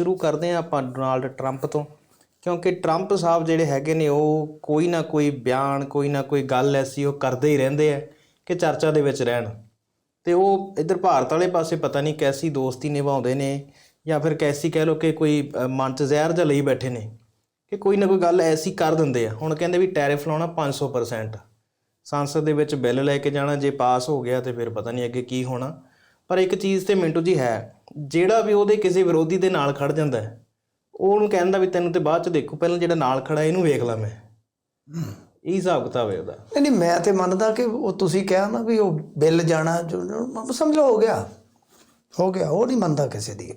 ਸ਼ੁਰੂ ਕਰਦੇ ਹਾਂ ਆਪਾਂ ਡੋਨਾਲਡ ਟਰੰਪ ਤੋਂ, ਕਿਉਂਕਿ ਟਰੰਪ ਸਾਹਿਬ ਜਿਹੜੇ ਹੈਗੇ ਨੇ ਉਹ ਕੋਈ ਨਾ ਕੋਈ ਬਿਆਨ, ਕੋਈ ਨਾ ਕੋਈ ਗੱਲ ਐਸੀ ਉਹ ਕਰਦੇ ਹੀ ਰਹਿੰਦੇ ਆ ਕਿ ਚਰਚਾ ਦੇ ਵਿੱਚ ਰਹਿਣ। ਤੇ ਉਹ ਇੱਧਰ ਭਾਰਤ ਵਾਲੇ ਪਾਸੇ ਪਤਾ ਨਹੀਂ ਕੈਸੀ ਦੋਸਤੀ ਨਿਭਾਉਂਦੇ ਨੇ ਜਾਂ ਫਿਰ ਕੈਸੀ ਕਹਿ ਲੋ ਕਿ ਕੋਈ ਮਨ 'ਚ ਜ਼ਹਿਰ ਜਾਂ ਲਈ ਬੈਠੇ ਨੇ ਕਿ ਕੋਈ ਨਾ ਕੋਈ ਗੱਲ ਐਸੀ ਕਰ ਦਿੰਦੇ ਆ। ਹੁਣ ਕਹਿੰਦੇ ਵੀ ਟੈਰਿਫ ਲਾਉਣਾ 500% ਸੰਸਦ ਦੇ ਵਿੱਚ ਬਿੱਲ ਲੈ ਕੇ ਜਾਣਾ ਜੇ ਪਾਸ ਹੋ ਗਿਆ ਤੇ ਫਿਰ ਪਤਾ ਨਹੀਂ ਅੱਗੇ ਕੀ ਹੋਣਾ। ਪਰ ਇੱਕ ਚੀਜ਼ ਤੇ ਮਿੰਟੂ ਜੀ ਹੈ ਜਿਹੜਾ ਵੀ ਉਹਦੇ ਕਿਸੇ ਵਿਰੋਧੀ ਦੇ ਨਾਲ ਖੜ ਜਾਂਦਾ ਹੈ ਉਹ ਉਹਨੂੰ ਕਹਿੰਦਾ ਵੀ ਤੈਨੂੰ ਤੇ ਬਾਅਦ ਚ ਦੇਖੂ ਪਹਿਲਾਂ ਜਿਹੜਾ ਨਾਲ ਖੜਾ ਇਹਨੂੰ ਵੇਖ ਲਾ ਮੈਂ। ਇਹ ਹਿਸਾਬ ਕਿਤਾਬ ਹੈ ਉਹਦਾ। ਨਹੀਂ ਨਹੀਂ ਮੈਂ ਤੇ ਮੰਨਦਾ ਕਿ ਉਹ ਤੁਸੀਂ ਕਿਹਾ ਨਾ ਵੀ ਉਹ ਬਿੱਲ ਜਾਣਾ ਸਮਝ ਲਓ ਹੋ ਗਿਆ। ਹੋ ਗਿਆ ਉਹ ਨਹੀਂ ਮੰਨਦਾ ਕਿਸੇ ਦੀ।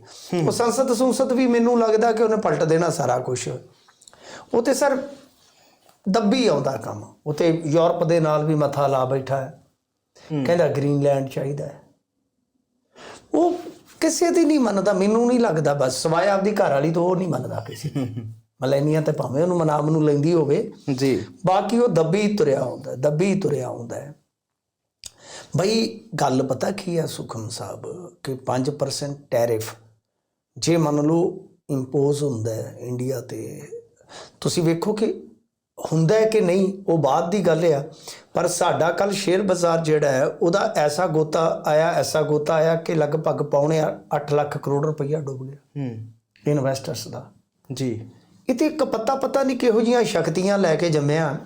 ਉਹ ਸੰਸਦ ਸੰਸਦ ਵੀ ਮੈਨੂੰ ਲੱਗਦਾ ਕਿ ਉਹਨੇ ਪਲਟ ਦੇਣਾ ਸਾਰਾ ਕੁਝ ਉਹ ਤੇ ਸਰ ਦੱਬੀ ਆਉਂਦਾ ਕੰਮ। ਉਹ ਤੇ ਯੂਰਪ ਦੇ ਨਾਲ ਵੀ ਮੱਥਾ ਲਾ ਬੈਠਾ ਹੈ। ਕਹਿੰਦਾ ਗ੍ਰੀਨਲੈਂਡ ਚਾਹੀਦਾ ਹੈ। ਉਹ ਕਿਸੇ ਦੀ ਨਹੀਂ ਮੰਨਦਾ ਮੈਨੂੰ ਨਹੀਂ ਲੱਗਦਾ ਬਸ ਸਵਾਏ ਆਪਦੀ ਘਰ ਵਾਲੀ ਤੋਂ ਉਹ ਨਹੀਂ ਮੰਨਦਾ ਕਿਸੇ ਮਲੈਨੀਆ ਤੇ ਭਾਵੇਂ ਉਹਨੂੰ ਮਨਾਮ ਨੂੰ ਲੈਂਦੀ ਹੋਵੇ ਜੀ। ਬਾਕੀ ਉਹ ਦੱਬੀ ਤੁਰਿਆ ਹੁੰਦਾ ਦੱਬੀ ਤੁਰਿਆ ਹੁੰਦਾ ਹੈ। ਬਈ ਗੱਲ ਪਤਾ ਕੀ ਹੈ ਸੁਖਮ ਸਾਹਿਬ ਕਿ 5% ਟੈਰਿਫ ਜੇ ਮੰਨ ਲਓ ਇੰਪੋਜ਼ ਹੁੰਦਾ ਹੈ ਇੰਡੀਆ ਤੇ ਤੁਸੀਂ ਵੇਖੋ ਕਿ ਹੁੰਦਾ ਹੈ ਕਿ ਨਹੀਂ ਉਹ ਬਾਅਦ ਦੀ ਗੱਲ ਆ। ਪਰ ਸਾਡਾ ਕੱਲ ਸ਼ੇਅਰ ਬਾਜ਼ਾਰ ਜਿਹੜਾ ਹੈ ਉਹਦਾ ਐਸਾ ਗੋਤਾ ਆਇਆ ਐਸਾ ਗੋਤਾ ਆਇਆ ਕਿ ਲਗਭਗ ਪੌਣੇ 8 ਲੱਖ ਕਰੋੜ ਰੁਪਈਆ ਡੁੱਬ ਗਿਆ। ਹੂੰ। ਇਨਵੈਸਟਰਸ ਦਾ। ਜੀ। ਇਹ ਤੇ ਇੱਕ ਪਤਾ ਪਤਾ ਨਹੀਂ ਕਿਹੋ ਜੀਆਂ ਸ਼ਕਤੀਆਂ ਲੈ ਕੇ ਜੰਮਿਆ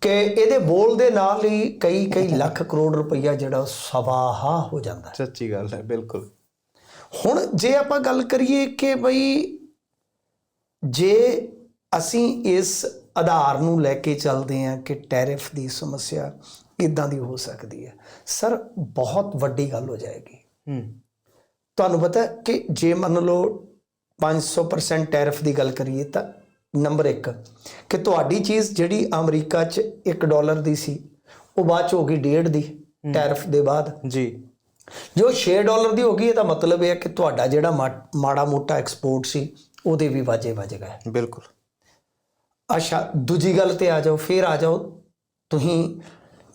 ਕਿ ਇਹਦੇ ਬੋਲ ਦੇ ਨਾਲ ਹੀ ਕਈ ਕਈ ਲੱਖ ਕਰੋੜ ਰੁਪਈਆ ਜਿਹੜਾ ਸਵਾਹਾ ਹੋ ਜਾਂਦਾ। ਸੱਚੀ ਗੱਲ ਹੈ ਬਿਲਕੁਲ। ਹੁਣ ਜੇ ਆਪਾਂ ਗੱਲ ਕਰੀਏ ਕਿ ਬਈ ਜੇ ਅਸੀਂ ਇਸ ਆਧਾਰ ਨੂੰ ਲੈ ਕੇ ਚੱਲਦੇ ਹਾਂ ਕਿ ਟੈਰਿਫ ਦੀ ਸਮੱਸਿਆ ਇਦਾਂ ਦੀ ਹੋ ਸਕਦੀ ਹੈ। ਸਰ ਬਹੁਤ ਵੱਡੀ ਗੱਲ ਹੋ ਜਾਏਗੀ। ਹੂੰ। ਤੁਹਾਨੂੰ ਪਤਾ ਕਿ ਜੇ ਮੰਨ ਲਓ 500% ਟੈਰਿਫ ਦੀ ਗੱਲ ਕਰੀਏ ਤਾਂ ਨੰਬਰ 1 ਕਿ ਤੁਹਾਡੀ ਚੀਜ਼ ਜਿਹੜੀ ਅਮਰੀਕਾ 'ਚ 1 ਡਾਲਰ ਦੀ ਸੀ ਉਹ ਬਾਅਦ 'ਚ ਹੋ ਗਈ 1.5 ਦੀ ਟੈਰਿਫ ਦੇ ਬਾਅਦ। ਜੀ। ਜੋ 6 ਡਾਲਰ ਦੀ ਹੋ ਗਈ ਇਹਦਾ ਮਤਲਬ ਇਹ ਹੈ ਕਿ ਤੁਹਾਡਾ ਜਿਹੜਾ ਮਾੜਾ ਮੋਟਾ ਐਕਸਪੋਰਟ ਸੀ ਉਹਦੇ ਵੀ ਵਾਜੇ ਵੱਜ ਗਏ। ਬਿਲਕੁਲ। ਅੱਛਾ ਦੂਜੀ ਗੱਲ ਤੇ ਆ ਜਾਓ ਫੇਰ ਆ ਜਾਓ। ਤੁਸੀਂ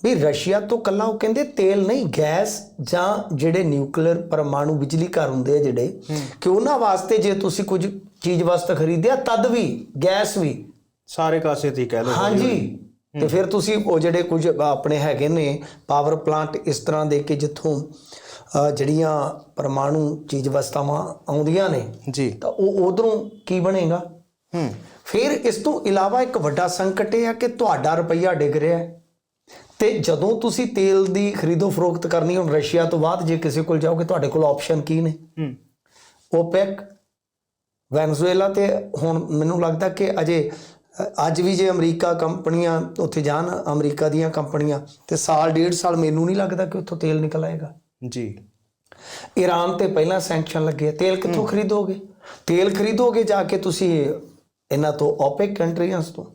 ਵੀ ਰਸ਼ੀਆ ਤੋਂ ਕੱਲਾ ਉਹ ਕਹਿੰਦੇ ਤੇਲ ਨਹੀਂ ਗੈਸ ਜਾਂ ਜਿਹੜੇ ਨਿਊਕਲੀਅਰ ਪਰਮਾਣੂ ਬਿਜਲੀ ਘਰ ਹੁੰਦੇ ਆ ਜਿਹੜੇ ਕਿ ਉਹਨਾਂ ਵਾਸਤੇ ਜੇ ਤੁਸੀਂ ਕੁਝ ਚੀਜ਼ ਵਾਸਤੇ ਖਰੀਦਿਆ ਤਦ ਵੀ ਗੈਸ ਵੀ। ਸਾਰੇ ਕਾਸੇ ਤੇ ਕਹਿ ਲਓ ਹਾਂਜੀ। ਤੇ ਫਿਰ ਤੁਸੀਂ ਉਹ ਜਿਹੜੇ ਕੁਝ ਆਪਣੇ ਹੈਗੇ ਨੇ ਪਾਵਰ ਪਲਾਂਟ ਇਸ ਤਰ੍ਹਾਂ ਦੇ ਕਿ ਜਿੱਥੋਂ ਜਿਹੜੀਆਂ ਪਰਮਾਣੂ ਚੀਜ਼ ਵਸਤਾਵਾਂ ਆਉਂਦੀਆਂ ਨੇ ਜੀ। ਤਾਂ ਉਹ ਉਧਰੋਂ ਕੀ ਬਣੇਗਾ? ਹੂੰ। ਫਿਰ ਇਸ ਤੋਂ ਇਲਾਵਾ ਇੱਕ ਵੱਡਾ ਸੰਕਟ ਇਹ ਹੈ ਕਿ ਤੁਹਾਡਾ ਰੁਪਈਆ ਡਿੱਗ ਰਿਹਾ ਹੈ। ਤੇ ਜਦੋਂ ਤੁਸੀਂ ਤੇਲ ਦੀ ਖਰੀਦੋ ਫਰੋਖਤ ਕਰਨੀ ਹੁਣ ਰਸ਼ੀਆ ਤੋਂ ਬਾਅਦ ਜੇ ਕਿਸੇ ਕੋਲ ਜਾਓਗੇ ਤੁਹਾਡੇ ਕੋਲ ਆਪਸ਼ਨ ਕੀ ਨੇ? ਹੂੰ। ਓਪੈਕ ਵੈਨਜ਼ੂਏਲਾ ਤੇ ਹੁਣ ਮੈਨੂੰ ਲੱਗਦਾ ਕਿ ਅਜੇ ਅੱਜ ਵੀ ਜੇ ਅਮਰੀਕਾ ਕੰਪਨੀਆਂ ਉੱਥੇ ਜਾਣ ਅਮਰੀਕਾ ਦੀਆਂ ਕੰਪਨੀਆਂ ਤੇ ਸਾਲ ਡੇਢ ਸਾਲ ਮੈਨੂੰ ਨਹੀਂ ਲੱਗਦਾ ਕਿ ਉੱਥੋਂ ਤੇਲ ਨਿਕਲ ਆਏਗਾ। ਜੀ। ਈਰਾਨ ਤੇ ਪਹਿਲਾਂ ਸੈਂਕਸ਼ਨ ਲੱਗੇ। ਤੇਲ ਕਿੱਥੋਂ ਖਰੀਦੋਗੇ? ਤੇਲ ਖਰੀਦੋਗੇ ਜਾ ਕੇ ਤੁਸੀਂ ਇਹਨਾਂ ਤੋਂ ਓਪੈਕ ਕੰਟਰੀਆਂ ਤੋਂ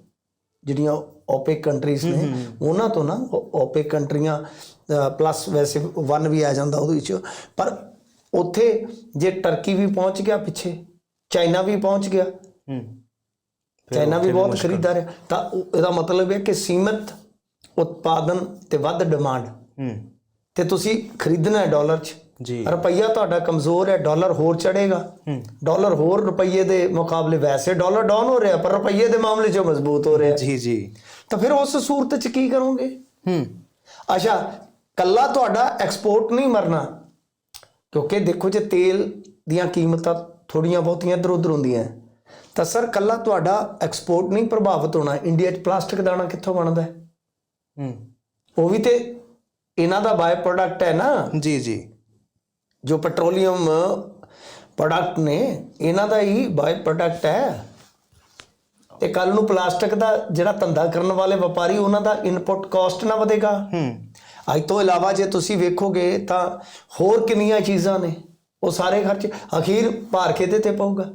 ਜਿਹੜੀਆਂ ਓਪੈਕ ਕੰਟਰੀਜ਼ ਨੇ ਉਹਨਾਂ ਤੋਂ ਨਾ ਓਪੈਕ ਕੰਟਰੀਆਂ ਪਲੱਸ ਵੈਸੇ ਵਨ ਵੀ ਆ ਜਾਂਦਾ ਉਹਦੇ ਵਿੱਚ। ਪਰ ਉੱਥੇ ਜੇ ਟਰਕੀ ਵੀ ਪਹੁੰਚ ਗਿਆ ਪਿੱਛੇ ਚਾਈਨਾ ਵੀ ਪਹੁੰਚ ਗਿਆ। ਹੂੰ। ਚਾਈਨਾ ਵੀ ਬਹੁਤ ਖਰੀਦਦਾਰ ਹੈ ਤਾਂ ਇਹਦਾ ਮਤਲਬ ਹੈ ਕਿ ਸੀਮਤ ਉਤਪਾਦਨ ਤੇ ਵੱਧ ਡਿਮਾਂਡ ਹੂੰ। ਤੇ ਤੁਸੀਂ ਖਰੀਦਣਾ ਹੈ ਡਾਲਰ 'ਚ ਜੀ। ਰੁਪਈਆ ਤੁਹਾਡਾ ਕਮਜ਼ੋਰ ਹੈ ਡਾਲਰ ਹੋਰ ਚੜੇਗਾ ਡਾਲਰ ਹੋਰ ਰੁਪਈਏ ਦੇ ਮੁਕਾਬਲੇ ਵੈਸੇ ਡਾਲਰ ਡਾਊਨ ਹੋ ਰਿਹਾ ਪਰ ਰੁਪਈਏ ਦੇ ਮਾਮਲੇ 'ਚ ਮਜ਼ਬੂਤ ਹੋ ਰਿਹਾ। ਜੀ ਜੀ। ਤਾਂ ਫਿਰ ਉਸ ਸੂਰਤ 'ਚ ਕੀ ਕਰੋਗੇ? ਹੂੰ। ਅੱਛਾ ਕੱਲਾ ਤੁਹਾਡਾ ਐਕਸਪੋਰਟ ਨਹੀਂ ਮਰਨਾ ਕਿਉਂਕਿ ਦੇਖੋ ਜੇ ਤੇਲ ਦੀਆਂ ਕੀਮਤਾਂ ਥੋੜੀਆਂ ਬਹੁਤੀਆਂ ਇੱਧਰ ਉੱਧਰ ਹੁੰਦੀਆਂ। ਤਾਂ ਸਰ ਕੱਲਾ ਤੁਹਾਡਾ ਐਕਸਪੋਰਟ ਨਹੀਂ ਪ੍ਰਭਾਵਿਤ ਹੋਣਾ ਇੰਡੀਆ 'ਚ ਪਲਾਸਟਿਕ ਦਾਣਾ ਕਿੱਥੋਂ ਬਣਦਾ? ਹੈ। ਹੂੰ ਉਹ ਵੀ ਤੇ ਇਹਨਾਂ ਦਾ ਬਾਈ ਪ੍ਰੋਡਕਟ ਹੈ ਨਾ। ਜੀ ਜੀ। ਜੋ ਪੈਟਰੋਲੀਅਮ ਪ੍ਰੋਡਕਟ ਨੇ ਇਹਨਾਂ ਦਾ ਹੀ ਬਾਈ ਪ੍ਰੋਡਕਟ ਹੈ। ਤੇ ਕੱਲ ਨੂੰ ਪਲਾਸਟਿਕ ਦਾ ਜਿਹੜਾ ਧੰਦਾ ਕਰਨ ਵਾਲੇ ਵਪਾਰੀ ਉਹਨਾਂ ਦਾ ਇਨਪੁਟ ਕਾਸਟ ਨਾ ਵਧੇਗਾ। ਹੂੰ। ਅੱਜ ਤੋਂ ਇਲਾਵਾ ਜੇ ਤੁਸੀਂ ਵੇਖੋਗੇ ਤਾਂ ਹੋਰ ਕਿੰਨੀਆਂ ਚੀਜ਼ਾਂ ਨੇ। ਉਹ ਸਾਰੇ ਖਰਚ ਅਖੀਰ ਭਾਰ ਕਿਹਦੇ ਤੇ ਪਊਗਾ।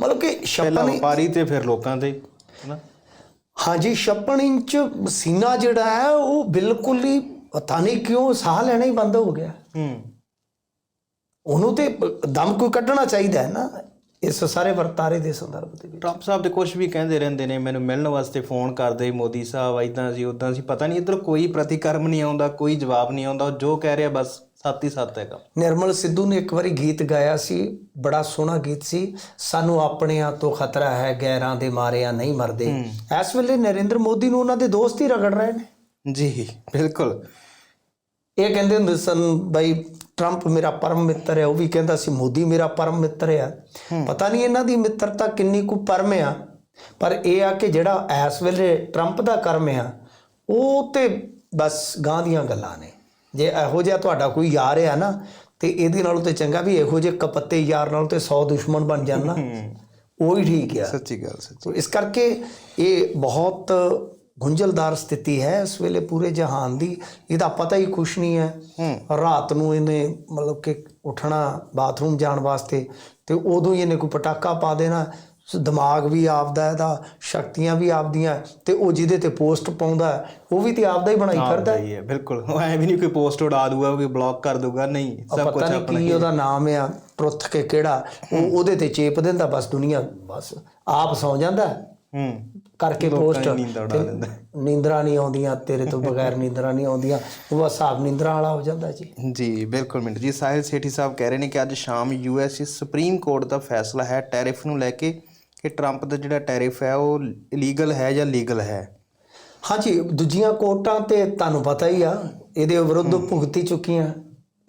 ਮਤਲਬ ਕਿ ਛੱਪਨ ਵਪਾਰੀ ਤੇ ਫਿਰ ਲੋਕਾਂ ਤੇ ਹਨਾ? ਹਾਂਜੀ ਛੱਪਨ ਇੰਚ ਸੀਨਾ ਜਿਹੜਾ ਹੈ ਉਹ ਬਿਲਕੁਲ ਹੀ ਪਤਾ ਨਹੀਂ ਕਿਉਂ ਸਾਹ ਲੈਣਾ ਹੀ ਬੰਦ ਹੋ ਗਿਆ? ਹੂੰ। ਉਹਨੂੰ ਤੇ ਦਮ ਕੋਈ ਕੱਢਣਾ ਚਾਹੀਦਾ ਹੈ ਨਾ ਇਸ ਸਾਰੇ ਵਰਤਾਰੇ ਦੇ ਸੰਦਰਭ ਦੇ ਵਿੱਚ। ਟਰੰਪ ਸਾਹਿਬ ਤੇ ਕੁਝ ਵੀ ਕਹਿੰਦੇ ਰਹਿੰਦੇ ਨੇ ਮੈਨੂੰ ਮਿਲਣ ਵਾਸਤੇ ਫੋਨ ਕਰਦੇ ਮੋਦੀ ਸਾਹਿਬ ਇਦਾਂ ਸੀ ਉਦਾਂ ਸੀ ਪਤਾ ਨਹੀਂ ਇੱਧਰ ਕੋਈ ਪ੍ਰਤੀਕਰਮ ਨਹੀਂ ਆਉਂਦਾ ਕੋਈ ਜਵਾਬ ਨਹੀਂ ਆਉਂਦਾ ਉਹ ਜੋ ਕਹਿ ਰਿਹਾ ਬਸ ਸੱਤ ਹੀ ਸੱਤ ਹੈਗਾ। ਨਿਰਮਲ ਸਿੱਧੂ ਨੇ ਇੱਕ ਵਾਰੀ ਗੀਤ ਗਾਇਆ ਸੀ ਬੜਾ ਸੋਹਣਾ ਗੀਤ ਸੀ ਸਾਨੂੰ ਆਪਣਿਆਂ ਤੋਂ ਖਤਰਾ ਹੈ ਗੈਰਾਂ ਦੇ ਮਾਰਿਆਂ ਨਹੀਂ ਮਰਦੇ। ਇਸ ਵੇਲੇ ਨਰਿੰਦਰ ਮੋਦੀ ਨੂੰ ਉਹਨਾਂ ਦੇ ਦੋਸਤ ਹੀ ਰਗੜ ਰਹੇ ਨੇ। ਜੀ ਬਿਲਕੁਲ। ਇਹ ਕਹਿੰਦੇ ਹੁੰਦੇ ਸਨ ਬਈ ਟਰੰਪ ਮੇਰਾ ਪਰਮ ਮਿੱਤਰ ਹੈ। ਉਹ ਵੀ ਕਹਿੰਦਾ ਸੀ ਮੋਦੀ ਮੇਰਾ ਪਰਮ ਮਿੱਤਰ ਆ ਪਤਾ ਨਹੀਂ ਇਹਨਾਂ ਦੀ ਮਿੱਤਰਤਾ ਕਿੰਨੀ ਕੁ ਪਰਮ ਆ ਪਰ ਇਹ ਆ ਕਿ ਜਿਹੜਾ ਇਸ ਵੇਲੇ ਟਰੰਪ ਦਾ ਕਰਮ ਆ ਉਹ ਤੇ ਬਸ ਗਾਂ ਦੀਆਂ ਗੱਲਾਂ ਨੇ। ਜੇ ਇਹੋ ਜਿਹਾ ਤੁਹਾਡਾ ਕੋਈ ਯਾਰ ਆ ਨਾ ਤੇ ਇਹਦੇ ਨਾਲੋਂ ਤੇ ਚੰਗਾ ਵੀ ਇਹੋ ਜਿਹੇ ਕਪੱਤੇ ਯਾਰ ਨਾਲੋਂ ਤੇ 100 ਦੁਸ਼ਮਣ ਬਣ ਜਾਣ ਨਾ। ਉਹ ਹੀ ਠੀਕ ਆ। ਸੱਚੀ ਗੱਲ ਸੱਚੀ। ਇਸ ਕਰਕੇ ਇਹ ਬਹੁਤ ਗੁੰਝਲਦਾਰ ਸਥਿਤੀ ਹੈ ਇਸ ਵੇਲੇ ਪੂਰੇ ਜਹਾਨ ਦੀ। ਇਹਦਾ ਪਤਾ ਹੀ ਕੁਛ ਨਹੀਂ ਹੈ। ਰਾਤ ਨੂੰ ਇਹਨੇ ਮਤਲਬ ਕਿ ਉੱਠਣਾ ਬਾਥਰੂਮ ਜਾਣ ਵਾਸਤੇ ਤੇ ਉਦੋਂ ਹੀ ਇਹਨੇ ਕੋਈ ਪਟਾਕਾ ਪਾ ਦੇਣਾ। ਦਿਮਾਗ ਵੀ ਆਪਦਾ ਇਹਦਾ ਸ਼ਕਤੀਆਂ ਵੀ ਆਪਦੀਆਂ ਤੇ ਉਹ ਜਿਹਦੇ ਤੇ ਪੋਸਟ ਪਾਉਂਦਾ ਉਹ ਵੀ ਤੇ ਆਪਦਾ ਹੀ ਬਣਾਈ ਕਰਦਾ ਹੈ। ਬਿਲਕੁਲ। ਉਹ ਐ ਵੀ ਨਹੀਂ ਕੋਈ ਪੋਸਟ ਉਡਾ ਦੂਗਾ ਕੋਈ ਬਲੌਕ ਕਰ ਦੂਗਾ ਨਹੀਂ ਸਭ ਕੁਝ ਪਤਾ ਨਹੀਂ ਆਪਣਾ ਕੀ ਉਹਦਾ ਨਾਮ ਆ ਟਰੁੱਥ ਕੇ ਕਿਹੜਾ ਉਹ ਉਹਦੇ ਤੇ ਚੇਪ ਦਿੰਦਾ ਬਸ ਦੁਨੀਆ ਬਸ ਆਪ ਸੌ ਜਾਂਦਾ। ਹੈ। ਕਰਕੇ ਪੋਸਟ ਨੀਂਦਰਾਂ ਨਹੀਂ ਆਉਂਦੀਆਂ ਤੇਰੇ ਤੋਂ ਬਗੈਰ ਨੀਂਦਰਾਂ ਨਹੀਂ ਆਉਂਦੀਆਂ। ਉਹ ਹਿਸਾਬ ਨੀਂਦਰਾਂ ਵਾਲਾ ਹੋ ਜਾਂਦਾ ਜੀ। ਜੀ ਬਿਲਕੁਲ ਮਿੰਟ ਜੀ ਸਾਹਿਲ ਸੇਠੀ ਸਾਹਿਬ ਕਹਿ ਰਹੇ ਨੇ ਕਿ ਅੱਜ ਸ਼ਾਮ ਯੂਐਸ ਸੁਪਰੀਮ ਕੋਰਟ ਦਾ ਫੈਸਲਾ ਹੈ ਟੈਰਿਫ ਨੂੰ ਲੈ ਕੇ ਕਿ ਟਰੰਪ ਦਾ ਜਿਹੜਾ ਟੈਰਿਫ ਹੈ ਉਹ ਇਲੀਗਲ ਹੈ ਜਾਂ ਲੀਗਲ ਹੈ? ਹਾਂਜੀ ਦੂਜੀਆਂ ਕੋਰਟਾਂ ਤੇ ਤੁਹਾਨੂੰ ਪਤਾ ਹੀ ਆ ਇਹਦੇ ਵਿਰੁੱਧ ਭੁਗਤੀ ਚੁੱਕੀਆਂ।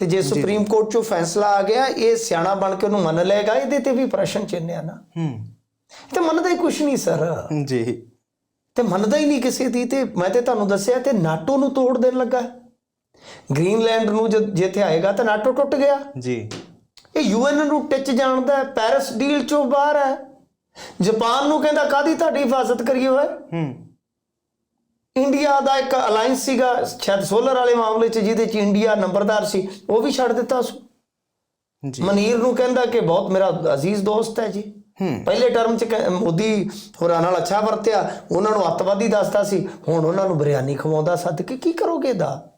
ਤੇ ਜੇ ਸੁਪਰੀਮ ਕੋਰਟ ਚੋਂ ਫੈਸਲਾ ਆ ਗਿਆ ਇਹ ਸਿਆਣਾ ਬਣ ਕੇ ਉਹਨੂੰ ਮੰਨ ਲਏਗਾ ਇਹਦੇ ਤੇ ਵੀ ਪ੍ਰਸ਼ਨ ਚਿੰਨ੍ਹ ਆ ਨਾ। ਹੂੰ। ਤੇ ਮੰਨਦਾ ਹੀ ਕੁਛ ਨਹੀਂ ਸਰ। ਜੀ। ਤੇ ਮੰਨਦਾ ਹੀ ਨਹੀਂ ਕਿਸੇ ਦੀ ਤੇ ਮੈਂ ਤੇ ਤੁਹਾਨੂੰ ਦੱਸਿਆ ਤੇ ਨਾਟੋ ਨੂੰ ਤੋੜ ਦੇਣ ਲੱਗਾ। ਗ੍ਰੀਨਲੈਂਡ ਨੂੰ ਜਦ ਜਿੱਥੇ ਆਏਗਾ ਤਾਂ ਨਾਟੋ ਟੁੱਟ ਗਿਆ। ਜੀ। ਇਹ ਯੂਐਨ ਨੂੰ ਟਿੱਚ ਜਾਣਦਾ ਹੈ ਪੈਰਿਸ ਡੀਲ ਚੋਂ ਬਾਹਰ ਹੈ। ਜਾਪਾਨ ਨੂੰ ਕਹਿੰਦਾ ਕਾਦੀ ਤੁਹਾਡੀ ਹਿਫਾਜ਼ਤ ਕਰੀਏ ਹੋਏ ਹੂੰ। ਇੰਡੀਆ ਦਾ ਇੱਕ ਅਲਾਈਅੰਸ ਸੀਗਾ ਸ਼ਾਇਦ ਸੋਲਰ ਵਾਲੇ ਮਾਮਲੇ 'ਚ ਜਿਹਦੇ 'ਚ ਇੰਡੀਆ ਨੰਬਰਦਾਰ ਸੀ ਉਹ ਵੀ ਛੱਡ ਦਿੱਤਾ ਉਸ ਜੀ। ਮਨੀਰ ਨੂੰ ਕਹਿੰਦਾ ਕਿ ਬਹੁਤ ਮੇਰਾ ਅਜ਼ੀਜ਼ ਦੋਸਤ ਹੈ ਜੀ। ਪਹਿਲੇ ਟਰਮ 'ਚ ਮੋਦੀ ਹੋਰਾਂ ਨਾਲ ਅੱਛਾ ਵਰਤਿਆ ਉਹਨਾਂ ਨੂੰ ਅੱਤਵਾਦੀ ਦੱਸਦਾ ਸੀ ਹੁਣ ਉਹਨਾਂ ਨੂੰ ਬਿਰਿਆਨੀ ਖਵਾਉਂਦਾ ਸੱਦ ਕੇ ਕੀ ਕਰੋਗੇ ਦਾ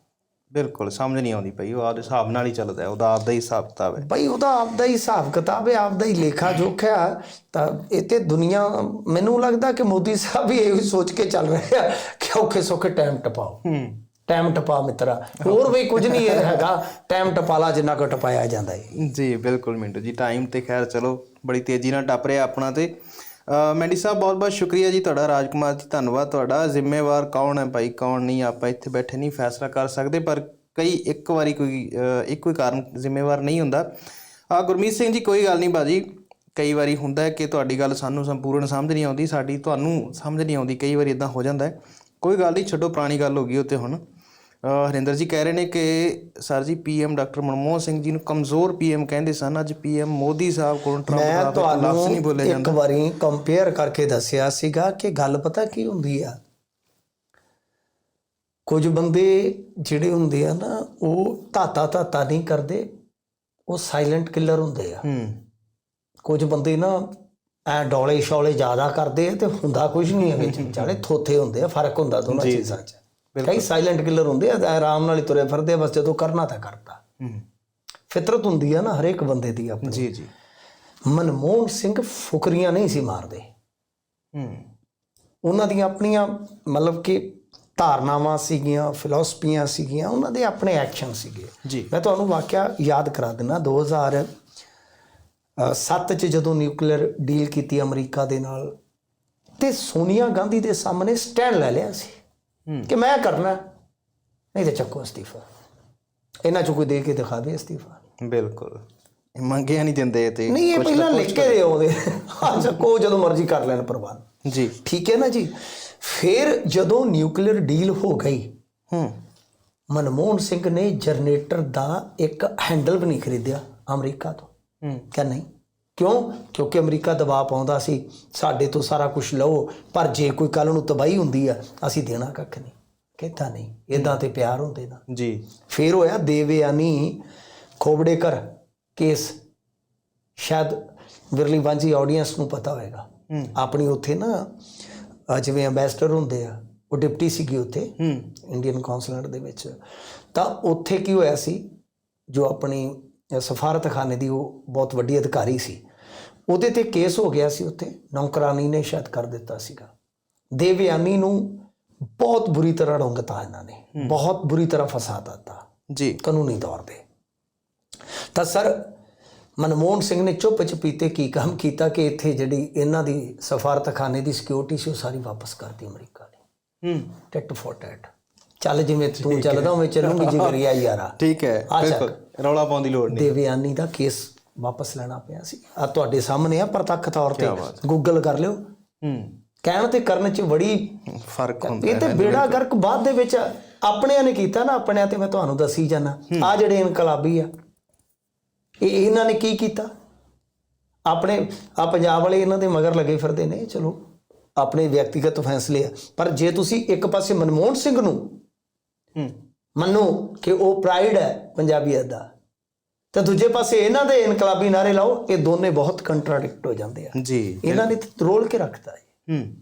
ਬਿਲਕੁਲ ਸਮਝ ਨਹੀਂ ਆਉਂਦੀ ਪਈ ਉਹ ਆਪਦੇ ਹਿਸਾਬ ਨਾਲ ਹੀ ਚੱਲਦਾ ਹੈ ਉਹਦਾ ਆਪਦਾ ਹੀ ਹਿਸਾਬ ਕਿਤਾਬ ਹੈ। ਬਈ ਉਹਦਾ ਆਪਦਾ ਹੀ ਹਿਸਾਬ ਕਿਤਾਬ ਹੈ ਆਪਦਾ ਹੀ ਲੇਖਾ ਜੋਖਿਆ ਤਾਂ ਤੇ ਦੁਨੀਆ ਮੈਨੂੰ ਲੱਗਦਾ ਕਿ ਮੋਦੀ ਸਾਹਿਬ ਵੀ ਇਹੋ ਸੋਚ ਕੇ ਚੱਲ ਰਹੇ ਆ ਕਿ ਔਖੇ ਸੌਖੇ ਟਾਈਮ ਟਪਾਓ। ਹੂੰ। ਟਾਈਮ ਟਪਾ ਮਿੱਤਰਾ। ਹੋਰ ਵੀ ਕੁਝ ਨਹੀਂ ਇਹ ਹੈਗਾ। ਟਾਈਮ ਟਪਾਲਾ ਜਿੰਨਾ ਕੁ ਟਪਾਇਆ ਜਾਂਦਾ ਹੈ ਜੀ ਬਿਲਕੁਲ ਮਿੰਟੂ ਜੀ ਟਾਈਮ ਤੇ ਖੈਰ ਚਲੋ ਬੜੀ ਤੇਜ਼ੀ ਨਾਲ ਟੱਪ ਰਿਹਾ ਆਪਣਾ ਤੇ। ਅ, ਮੈਂਡੀ ਸਾਹਿਬ ਬਹੁਤ ਬਹੁਤ ਸ਼ੁਕਰੀਆ ਜੀ ਤੁਹਾਡਾ ਰਾਜਕੁਮਾਰ ਜੀ ਧੰਨਵਾਦ ਤੁਹਾਡਾ। ਜ਼ਿੰਮੇਵਾਰ ਕੌਣ ਹੈ ਭਾਈ ਕੌਣ ਨਹੀਂ ਆਪਾਂ ਇੱਥੇ ਬੈਠੇ ਨਹੀਂ ਫੈਸਲਾ ਕਰ ਸਕਦੇ ਪਰ ਕਈ ਇੱਕ ਵਾਰੀ ਕੋਈ ਇੱਕੋ ਹੀ ਕਾਰਨ ਜ਼ਿੰਮੇਵਾਰ ਨਹੀਂ ਹੁੰਦਾ। ਆ ਗੁਰਮੀਤ ਸਿੰਘ ਜੀ ਕੋਈ ਗੱਲ ਨਹੀਂ ਬਾਜੀ ਕਈ ਵਾਰੀ ਹੁੰਦਾ ਹੈ ਕਿ ਤੁਹਾਡੀ ਗੱਲ ਸਾਨੂੰ ਸੰਪੂਰਨ ਸਮਝ ਨਹੀਂ ਆਉਂਦੀ ਸਾਡੀ ਤੁਹਾਨੂੰ ਸਮਝ ਨਹੀਂ ਆਉਂਦੀ ਕਈ ਵਾਰੀ ਇਦਾਂ ਹੋ ਜਾਂਦਾ ਹੈ। ਕੋਈ ਗੱਲ ਨਹੀਂ ਛੱਡੋ ਪੁਰਾਣੀ ਗੱਲ ਹੋ ਗਈ ਉਹ ਤੇ ਹੁਣ। ਹਰਿੰਦਰ ਜੀ ਕਹਿ ਰਹੇ ਨੇ ਕਿ ਸਰ ਜੀ ਪੀਐਮ ਡਾਕਟਰ ਮਨਮੋਹਨ ਸਿੰਘ ਜੀ ਨੂੰ ਕਮਜ਼ੋਰ ਪੀਐਮ ਕਹਿੰਦੇ ਸਨ। ਅੱਜ ਪੀਐਮ ਮੋਦੀ ਸਾਹਿਬ ਕੋਲੋਂ ਟਰੰਪ ਦਾ ਲਫ਼ਜ਼ ਨਹੀਂ ਬੋਲਿਆ ਤੁਹਾਨੂੰ ਇੱਕ ਵਾਰੀ ਕੰਪੇਅਰ ਕਰਕੇ ਦੱਸਿਆ ਸੀਗਾ ਕਿ ਗੱਲ ਪਤਾ ਕੀ ਹੁੰਦੀ ਆ? ਕੁਝ ਬੰਦੇ ਜਿਹੜੇ ਹੁੰਦੇ ਆ ਨਾ ਉਹ ਧਾਤਾ ਧਾਤਾ ਨਹੀਂ ਕਰਦੇ ਉਹ ਸਾਇਲੈਂਟ ਕਿਲਰ ਹੁੰਦੇ ਆ। ਹੂੰ। ਕੁਝ ਬੰਦੇ ਨਾ ਐ ਡੋਲੇ ਸ਼ੌਲੇ ਜ਼ਿਆਦਾ ਕਰਦੇ ਆ ਤੇ ਹੁੰਦਾ ਕੁਝ ਨਹੀਂ ਹੈ ਵਿੱਚ ਵਿਚਾਲੇ ਥੋਥੇ ਹੁੰਦੇ ਆ ਫ਼ਰਕ ਹੁੰਦਾ ਦੋਨਾਂ ਚੀਜ਼ਾਂ 'ਚ। ਕਈ ਸਾਇਲੈਂਟ ਕਿਲਰ ਹੁੰਦੇ ਆ ਆਰਾਮ ਨਾਲ ਹੀ ਤੁਰੇ ਫਿਰਦੇ ਆ ਬਸ ਜਦੋਂ ਕਰਨਾ ਤਾਂ ਕਰਤਾ। ਫਿਤਰਤ ਹੁੰਦੀ ਆ ਨਾ ਹਰੇਕ ਬੰਦੇ ਦੀ ਆਪਣੀ। ਜੀ ਜੀ। ਮਨਮੋਹਨ ਸਿੰਘ ਫੁਕਰੀਆਂ ਨਹੀਂ ਸੀ ਮਾਰਦੇ। ਹੂੰ। ਉਹਨਾਂ ਦੀਆਂ ਆਪਣੀਆਂ ਮਤਲਬ ਕਿ ਧਾਰਨਾਵਾਂ ਸੀਗੀਆਂ ਫਿਲਾਸਫੀਆਂ ਸੀਗੀਆਂ ਉਹਨਾਂ ਦੇ ਆਪਣੇ ਐਕਸ਼ਨ ਸੀਗੇ। ਜੀ। ਮੈਂ ਤੁਹਾਨੂੰ ਵਾਕਿਆ ਯਾਦ ਕਰਾ ਦਿੰਦਾ 2007 ਚ ਜਦੋਂ ਨਿਊਕਲੀਅਰ ਡੀਲ ਕੀਤੀ ਅਮਰੀਕਾ ਦੇ ਨਾਲ ਤੇ ਸੋਨੀਆ ਗਾਂਧੀ ਦੇ ਸਾਹਮਣੇ ਸਟੈਂਡ ਲੈ ਲਿਆ ਸੀ। ਕਿ ਮੈਂ ਕਰਨਾ ਨਹੀਂ ਤੇ ਚੱਕੋ ਅਸਤੀਫਾ। ਇਹਨਾਂ ਚ ਕੋਈ ਦੇ ਕੇ ਦਿਖਾ ਦੇ ਅਸਤੀਫਾ। ਬਿਲਕੁਲ। ਇਹ ਮੰਗਿਆ ਨਹੀਂ ਦਿੰਦੇ ਤੇ ਨਹੀਂ ਇਹ ਪਹਿਲਾਂ ਲਿਖ ਕੇ ਦੇ ਆਉਂਦੇ ਹਾਂ ਚੱਕੋ ਜਦੋਂ ਮਰਜ਼ੀ ਕਰ ਲੈਣ ਪ੍ਰਬੰਧ। ਜੀ। ਠੀਕ ਹੈ ਨਾ ਜੀ? ਫਿਰ ਜਦੋਂ ਨਿਊਕਲੀਅਰ ਡੀਲ ਹੋ ਗਈ ਹੂੰ। ਮਨਮੋਹਨ ਸਿੰਘ ਨੇ ਜਨਰੇਟਰ ਦਾ ਇੱਕ ਹੈਂਡਲ ਵੀ ਨਹੀਂ ਖਰੀਦਿਆ ਅਮਰੀਕਾ ਤੋਂ। ਹੂੰ। ਕਿ ਨਹੀਂ? ਕਿਉਂ? ਕਿਉਂਕਿ ਅਮਰੀਕਾ ਦਬਾਅ ਪਾਉਂਦਾ ਸੀ। ਸਾਡੇ ਤੋਂ ਸਾਰਾ ਕੁਝ ਲਓ ਪਰ ਜੇ ਕੋਈ ਕੱਲ ਨੂੰ ਤਬਾਹੀ ਹੁੰਦੀ ਆ ਅਸੀਂ ਦੇਣਾ ਕੱਖ ਨਹੀਂ। ਕਹਿੰਦਾ ਨਹੀਂ ਇਦਾਂ ਤੇ ਪਿਆਰ ਹੁੰਦੇ ਨਾ। ਜੀ। ਫੇਰ ਹੋਇਆ ਦੇਵਯਾਨੀ ਖੋਬੜੇਕਰ ਕੇਸ। ਸ਼ਾਇਦ ਵਿਰਲੀ ਵਾਂਝੀ ਆਡੀਅנס ਨੂੰ ਪਤਾ ਹੋਵੇਗਾ। ਆਪਣੀ ਉੱਥੇ ਨਾ ਜਿਵੇਂ ਐਮਬੈਸਡਰ ਹੁੰਦੇ ਆ ਉਹ ਡਿਪਟੀ ਸੀਗੀ ਉੱਥੇ ਇੰਡੀਅਨ ਕੌਂਸੂਲੇਟ ਦੇ ਵਿੱਚ। ਤਾਂ ਉੱਥੇ ਕੀ ਹੋਇਆ ਸੀ? ਜੋ ਆਪਣੀ ਸਫਾਰਤਖਾਨੇ ਦੀ ਉਹ ਬਹੁਤ ਵੱਡੀ ਅਧਿਕਾਰੀ ਸੀ। ਉਹਦੇ ਤੇ ਕੇਸ ਹੋ ਗਿਆ ਸੀ ਉੱਥੇ। ਨੌਕਰਾਨੀ ਨੇ ਸ਼ਾਇਦ ਕਰ ਦਿੱਤਾ ਸੀਗਾ। ਦੇਵਯਾਨੀ ਨੂੰ ਬਹੁਤ ਬੁਰੀ ਤਰ੍ਹਾਂ ਰੰਗਤਾ ਇਹਨਾਂ ਨੇ। ਬਹੁਤ ਬੁਰੀ ਤਰ੍ਹਾਂ ਫਸਾ ਦਿੱਤਾ। ਜੀ। ਕਾਨੂੰਨੀ ਤੌਰ ਤੇ। ਤਾਂ ਸਰ ਮਨਮੋਹਨ ਸਿੰਘ ਨੇ ਚੁੱਪ ਚਪੀਤੇ ਕੀ ਕੰਮ ਕੀਤਾ ਕਿ ਇੱਥੇ ਜਿਹੜੀ ਇਹਨਾਂ ਦੀ ਸਫਾਰਤਖਾਨੇ ਦੀ ਸਿਕਿਉਰਿਟੀ ਸੀ ਉਹ ਸਾਰੀ ਵਾਪਸ ਕਰਤੀ ਅਮਰੀਕਾ ਨੇ। ਹੂੰ। ਟਿਟ ਫੋਰ ਟੈਟ ਚੱਲ ਜਿਵੇਂ ਤੂੰ ਚੱਲਦਾ ਉਵੇਂ ਚੱਲੂਗੀ ਜਿਗਰਿਆ ਯਾਰਾ। ਠੀਕ ਹੈ। ਬਿਲਕੁਲ। ਰੌਲਾ ਪਾਉਣ ਦੀ ਲੋੜ ਨਹੀਂ। ਦੇਵਿਆਨੀ ਦਾ ਕੇਸ ਵਾਪਸ ਲੈਣਾ ਪਿਆ ਸੀ। ਆ ਤੁਹਾਡੇ ਸਾਹਮਣੇ ਆ ਪ੍ਰਤੱਖ ਤੌਰ ਤੇ। ਗੂਗਲ ਕਰ ਲਿਓ। ਹੂੰ। ਕਹਿਣ ਤੇ ਕਰਨ ਚ ਬੜੀ ਫ਼ਰਕ ਹੁੰਦਾ ਇਹ ਤੇ ਬੇੜਾ ਗਰਕ ਬਾਅਦ ਦੇ ਵਿੱਚ ਆਪਣਿਆਂ ਨੇ ਕੀਤਾ ਨਾ ਆਪਣਿਆਂ ਤੇ ਮੈਂ ਤੁਹਾਨੂੰ ਦੱਸੀ ਜਾਣਾ ਆ ਜਿਹੜੇ ਇਨਕਲਾਬੀ ਆ ਇਹ ਇਹਨਾਂ ਨੇ ਕੀ ਕੀਤਾ? ਆਪਣੇ ਆ ਪੰਜਾਬ ਵਾਲੇ ਇਹਨਾਂ ਦੇ ਮਗਰ ਲੱਗੇ ਫਿਰਦੇ ਨੇ। ਚਲੋ ਆਪਣੇ ਵਿਅਕਤੀਗਤ ਫੈਸਲੇ ਆ। ਪਰ ਜੇ ਤੁਸੀਂ ਇੱਕ ਪਾਸੇ ਮਨਮੋਹਨ ਸਿੰਘ ਨੂੰ ਮੰਨੋ ਕਿ ਉਹ ਪ੍ਰਾਈਡ ਹੈ ਪੰਜਾਬੀਅਤ ਦਾ। ਤਾਂ ਦੂਜੇ ਪਾਸੇ ਇਹਨਾਂ ਦੇ ਇਨਕਲਾਬੀ ਨਾਰੇ ਲਾਓ ਇਹ ਦੋਨੇ ਬਹੁਤ ਕੰਟਰਾਡਿਕਟ ਹੋ ਜਾਂਦੇ ਆ। ਜੀ ਇਹਨਾਂ ਨੇ ਰੋਲ ਕੇ ਰੱਖਤਾ ਹੈ। ਹੂੰ।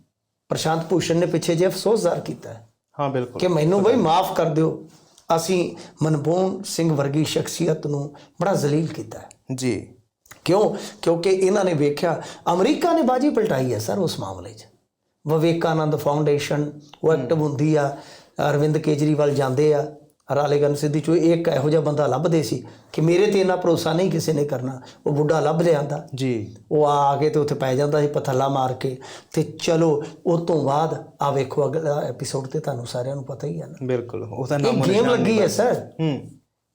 ਪ੍ਰਸ਼ਾਂਤ ਭੂਸ਼ਣ ਨੇ ਪਿੱਛੇ ਜੇ ਅਫਸੋਸ ਜ਼ਾਹਰ ਕੀਤਾ ਹੈ ਹਾਂ ਬਿਲਕੁਲ। ਕਿ ਮੈਨੂੰ ਬਈ ਮਾਫ ਕਰ ਦਿਓ। ਅਸੀਂ ਮਨਮੋਹਨ ਸਿੰਘ ਵਰਗੀ ਸ਼ਖਸੀਅਤ ਨੂੰ ਬੜਾ ਜ਼ਲੀਲ ਕੀਤਾ ਜੀ। ਕਿਉਂ? ਕਿਉਂਕਿ ਇਹਨਾਂ ਨੇ ਵੇਖਿਆ ਅਮਰੀਕਾ ਨੇ ਬਾਜੀ ਪਲਟਾਈ ਹੈ ਸਰ ਉਸ ਮਾਮਲੇ 'ਚ। ਵਿਵੇਕਾਨੰਦ ਫਾਊਂਡੇਸ਼ਨ ਉਹ ਐਕਟਿਵ ਹੁੰਦੀ ਆ। ਅਰਵਿੰਦ ਕੇਜਰੀਵਾਲ ਜਾਂਦੇ ਆ ਰਾਲੇਗਨ ਸਿੱਧੀ ਚੋਂ ਇੱਕ ਇਹੋ ਜਿਹਾ ਬੰਦਾ ਲੱਭਦੇ ਸੀ ਕਿ ਮੇਰੇ ਤੇ ਇੰਨਾ ਭਰੋਸਾ ਨਹੀਂ ਕਿਸੇ ਨੇ ਕਰਨਾ ਉਹ ਬੁੱਢਾ ਲੱਭ ਲਿਆਂਦਾ। ਜੀ। ਉਹ ਆ ਕੇ ਤੇ ਉੱਥੇ ਪੈ ਜਾਂਦਾ ਸੀ ਪਥੱਲਾ ਮਾਰ ਕੇ। ਤੇ ਚਲੋ ਉਹ ਤੋਂ ਬਾਅਦ ਆ ਵੇਖੋ ਅਗਲਾ ਐਪੀਸੋਡ ਤੇ ਤੁਹਾਨੂੰ ਸਾਰਿਆਂ ਨੂੰ ਪਤਾ ਹੀ ਹੈ ਨਾ। ਬਿਲਕੁਲ ਉਹਦਾ ਨਾਮ ਗੇਮ ਲੱਗੀ ਹੈ ਸਰ ਹੂੰ।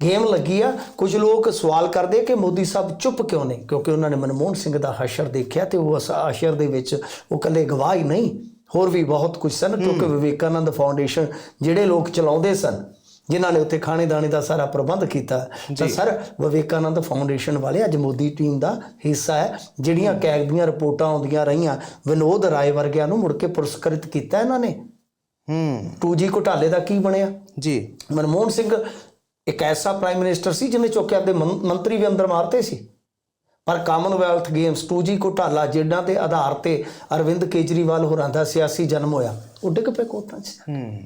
ਗੇਮ ਲੱਗੀ ਆ ਕੁਝ ਲੋਕ ਸਵਾਲ ਕਰਦੇ ਕਿ ਮੋਦੀ ਸਾਹਿਬ ਚੁੱਪ ਕਿਉਂ ਨੇ? ਕਿਉਂਕਿ ਉਹਨਾਂ ਨੇ ਮਨਮੋਹਨ ਸਿੰਘ ਦਾ ਹਸ਼ਰ ਦੇਖਿਆ ਤੇ ਉਹ ਹਸ਼ਰ ਦੇ ਵਿੱਚ ਉਹ ਇਕੱਲੇ ਗਵਾਹ ਹੀ ਨਹੀਂ। ਹੋਰ ਵੀ ਬਹੁਤ ਕੁਝ ਸਨ ਕਿਉਂਕਿ ਵਿਵੇਕਾਨੰਦ ਫਾਊਂਡੇਸ਼ਨ ਜਿਹੜੇ ਲੋਕ ਚਲਾਉਂਦੇ ਸਨ ਜਿਨ੍ਹਾਂ ਨੇ ਉੱਥੇ ਖਾਣੇ ਦਾਣੇ ਦਾ ਸਾਰਾ ਪ੍ਰਬੰਧ ਕੀਤਾ। ਤਾਂ ਸਰ ਵਿਵੇਕਾਨੰਦ ਫਾਊਂਡੇਸ਼ਨ ਵਾਲੇ ਅੱਜ ਮੋਦੀ ਟੀਮ ਦਾ ਹਿੱਸਾ ਹੈ ਜਿਹੜੀਆਂ ਕੈਗ ਦੀਆਂ ਰਿਪੋਰਟਾਂ ਆਉਂਦੀਆਂ ਰਹੀਆਂ ਵਿਨੋਦ ਰਾਏ ਵਰਗਿਆਂ ਨੂੰ ਮੁੜ ਕੇ ਪੁਰਸਕ੍ਰਿਤ ਕੀਤਾ ਇਹਨਾਂ ਨੇ। ਹੂੰ। 2G ਘੁਟਾਲੇ ਦਾ ਕੀ ਬਣਿਆ? ਜੀ। ਮਨਮੋਹਨ ਸਿੰਘ ਇੱਕ ਐਸਾ ਪ੍ਰਾਈਮ ਮਿਨਿਸਟਰ ਸੀ ਜਿਹਨੇ ਚੁੱਕ ਕੇ ਆਪਦੇ ਮੰ- ਮੰਤਰੀ ਵੀ ਅੰਦਰ ਮਾਰਤੇ ਸੀ। ਪਰ ਕਾਮਨਵੈਲਥ ਗੇਮਸ 2G ਘੁਟਾਲਾ ਜਿਹੜਾ ਦੇ ਆਧਾਰ ਤੇ ਅਰਵਿੰਦ ਕੇਜਰੀਵਾਲ ਹੋਰਾਂ ਦਾ ਸਿਆਸੀ ਜਨਮ ਹੋਇਆ। ਉਹ ਡਿੱਗ ਪਏ ਕੋਟਾਂ 'ਚ। ਹੂੰ।